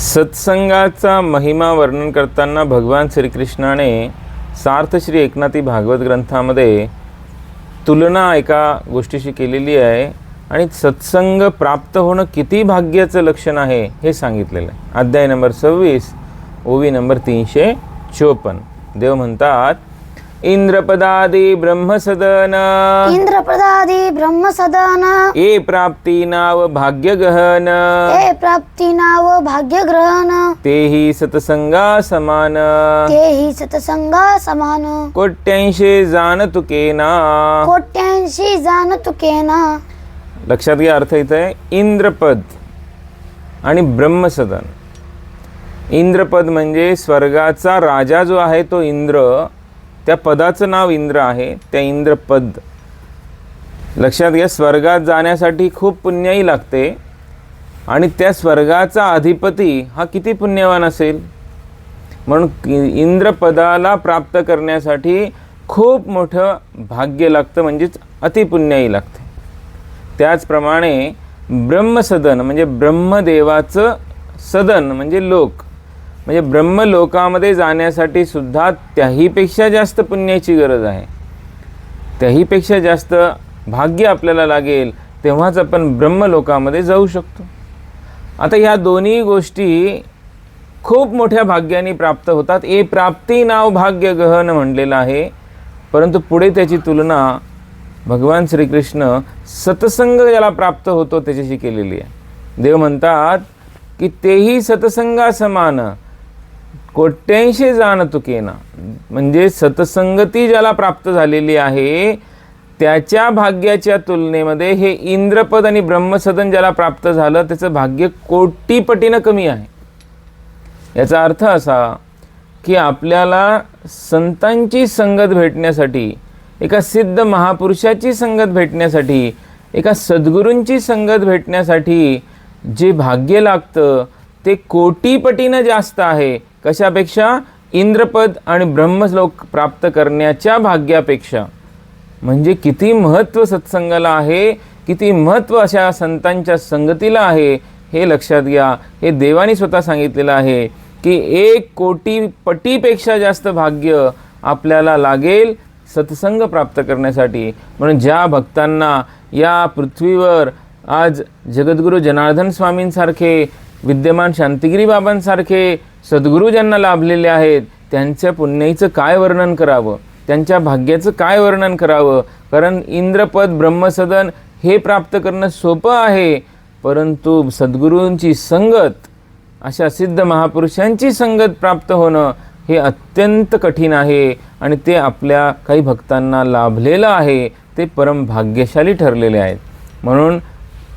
सत्संगाचा महिमा वर्णन करताना भगवान श्रीकृष्णाने सार्थ श्री एकनाथी भागवत ग्रंथामध्ये तुलना एका गोष्टीशी केलेली आहे आणि सत्संग प्राप्त होणं किती भाग्याचं लक्षण आहे हे सांगितलेलं आहे. अध्याय नंबर सव्वीस ओवी नंबर तीनशे चोपन्न. देव म्हणतात इंद्रपदादी ब्रह्मसदन। इंद्रप्रदादी ब्रह्मसदन। ए प्राप्ती नाव भाग्य गहन ते प्राप्ती नाव भाग्यग्रहण। तेही सतसंगा समान। तेही सतसंगा समान। कोट्यांशी जाण तुकेना कोट्यांशी जाण तुकेना लक्षात घ्या अर्थ इथं इंद्रपद आणि ब्रह्मसदन. इंद्रपद म्हणजे स्वर्गाचा राजा जो आहे तो इंद्र त्या पदाचं नाव इंद्र आहे त्या इंद्रपद. लक्षात घ्या स्वर्गात जाण्यासाठी खूप पुण्याही लागते आणि त्या स्वर्गाचा अधिपती हा किती पुण्यवान असेल? म्हणून इंद्रपदाला प्राप्त करण्यासाठी खूप मोठं भाग्य लागतं म्हणजेच अतिपुण्याही लागते. त्याचप्रमाणे ब्रह्मसदन म्हणजे ब्रह्मदेवाचं सदन म्हणजे लोक. म्हणजे ब्रह्मलोकामध्ये जाण्यासाठी सुद्धा त्याहीपेक्षा जास्त पुण्याची गरज आहे. त्याहीपेक्षा जास्त भाग्य आपल्याला लागेल तेव्हाच आपण ब्रह्मलोकामध्ये जाऊ शकतो. आता ह्या दोन्ही गोष्टी खूप मोठ्या भाग्याने प्राप्त होतात. ए प्राप्ती नाव भाग्य गहन म्हणलेलं आहे. परंतु पुढे त्याची तुलना भगवान श्रीकृष्ण सतसंग ज्याला प्राप्त होतो त्याच्याशी केलेली आहे. देव म्हणतात की तेही सतसंगा समान कोट्यांशी जाणतुकेना म्हणजे सतसंगती ज्याला प्राप्त झालेली आहे त्याच्या भाग्याच्या तुलनेमध्ये हे इंद्रपद आणि ब्रह्मसदन ज्याला प्राप्त झालं त्याचं भाग्य कोटीपटीनं कमी आहे. याचा अर्थ असा की आपल्याला संतांची संगत भेटण्यासाठी एका सिद्ध महापुरुषाची संगत भेटण्यासाठी एका सद्गुरूंची संगत भेटण्यासाठी जे भाग्य लागतं ते कोटीपटीनं जास्त आहे. कशापेक्षा? इंद्रपद आणि ब्रह्मलोक प्राप्त करण्याच्या भाग्यापेक्षा. म्हणजे किती महत्त्व सत्संगाला आहे किती महत्त्व अशा संतांच्या संगतीला आहे हे लक्षात घ्या. हे देवाने स्वतः सांगितलेलं आहे की एक कोटी पटीपेक्षा जास्त भाग्य आपल्याला लागेल सत्संग प्राप्त करण्यासाठी. म्हणून ज्या भक्तांना या पृथ्वीवर आज जगद्गुरू जनार्दन स्वामींसारखे विद्यमान शांतिगिरी बाबांसारखे सद्गुरू ज्यांना लाभलेले आहेत त्यांच्या पुण्याईचं काय वर्णन करावं? त्यांच्या भाग्याचं काय वर्णन करावं? कारण इंद्रपद ब्रह्मसदन हे प्राप्त करणं सोपं आहे परंतु सद्गुरूंची संगत अशा सिद्ध महापुरुषांची संगत प्राप्त होणं हे अत्यंत कठीण आहे आणि ते आपल्या काही भक्तांना लाभलेलं आहे ते परम भाग्यशाली ठरलेले आहेत. म्हणून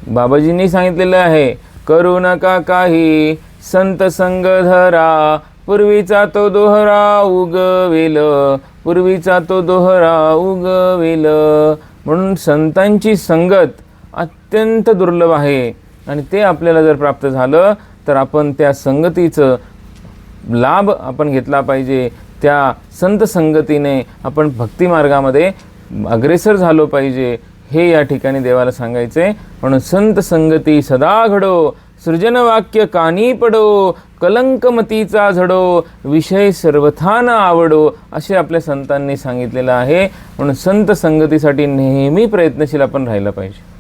बाबाजींनी सांगितलेलं आहे करू नका काही संत संग धरा. पूर्वीचा तो दोहरा उगविल. पूर्वीचा तो दोहरा उगविल. म्हणून संतांची संगत अत्यंत दुर्लभ आहे. आणि ते आपल्याला जर प्राप्त झालं तर आपण त्या संगतीचं लाभ आपण घेतला पाहिजे. त्या संत संगतीने आपण भक्तिमार्गामध्ये अग्रेसर झालो पाहिजे. हे या ठिकाणी देवाला सांगायचे. म्हणून संत संगती सदा घडो सृजनवाक्य कानी पडो कलंकमतीचा झडो विषय सर्वथा न आवडो असे आपल्या संतांनी सांगितलेलं आहे. म्हणून संत संगतीसाठी नेहमी प्रयत्नशील आपण राहिलं पाहिजे.